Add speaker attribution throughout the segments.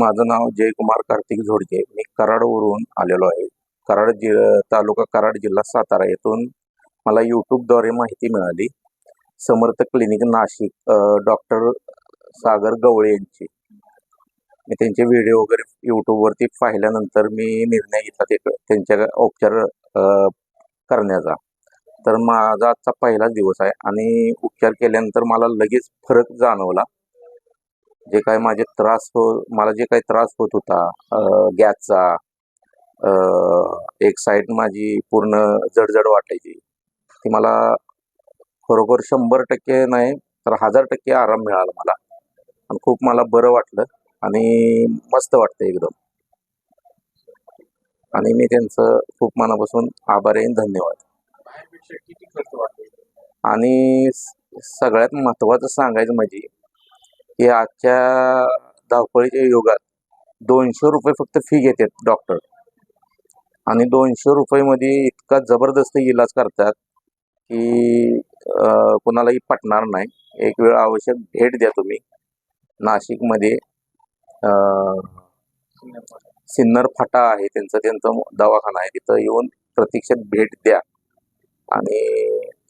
Speaker 1: माझं नाव जयकुमार कार्तिक झोडके. मी कराडवरून आलेलो आहे. कराड जि तालुका कराड जिल्हा सातारा येथून मला यूट्यूबद्वारे माहिती मिळाली. समर्थ क्लिनिक नाशिक डॉक्टर सागर गवळे यांची. मी त्यांचे व्हिडिओ वगैरे यूट्यूबवरती पाहिल्यानंतर मी निर्णय घेतला ते त्यांच्या उपचार करण्याचा. तर माझा आजचा पहिलाच दिवस आहे आणि उपचार केल्यानंतर मला लगेच फरक जाणवला. जे काय माझे त्रास हो मला जे काही त्रास होत होता गॅसचा एक साईड माझी पूर्ण जडजड वाटायची. ती मला खरोखर शंभर टक्के नाही तर हजार टक्के आराम मिळाला मला. आणि खूप मला बरं वाटलं आणि मस्त वाटतं एकदम. आणि मी त्यांचं खूप मनापासून आभारी आहे धन्यवाद. आणि सगळ्यात महत्त्वाचं सांगायचं म्हणजे की आजच्या धावपळीच्या युगात दोनशे रुपये फक्त फी घेतात डॉक्टर आणि दोनशे रुपयेमध्ये इतका जबरदस्त इलाज करतात की कुणालाही पटणार नाही. एक वेळ आवश्यक भेट द्या तुम्ही. नाशिकमध्ये सिन्नर फाटा आहे त्यांचं त्यांचं दवाखाना आहे. तिथं येऊन प्रत्यक्षात भेट द्या. आणि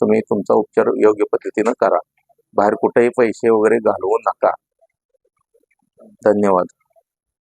Speaker 1: तुम्ही तुमचा उपचार योग्य पद्धतीनं करा. बाहेर कुठेही पैसे वगैरे घालवू नका. धन्यवाद.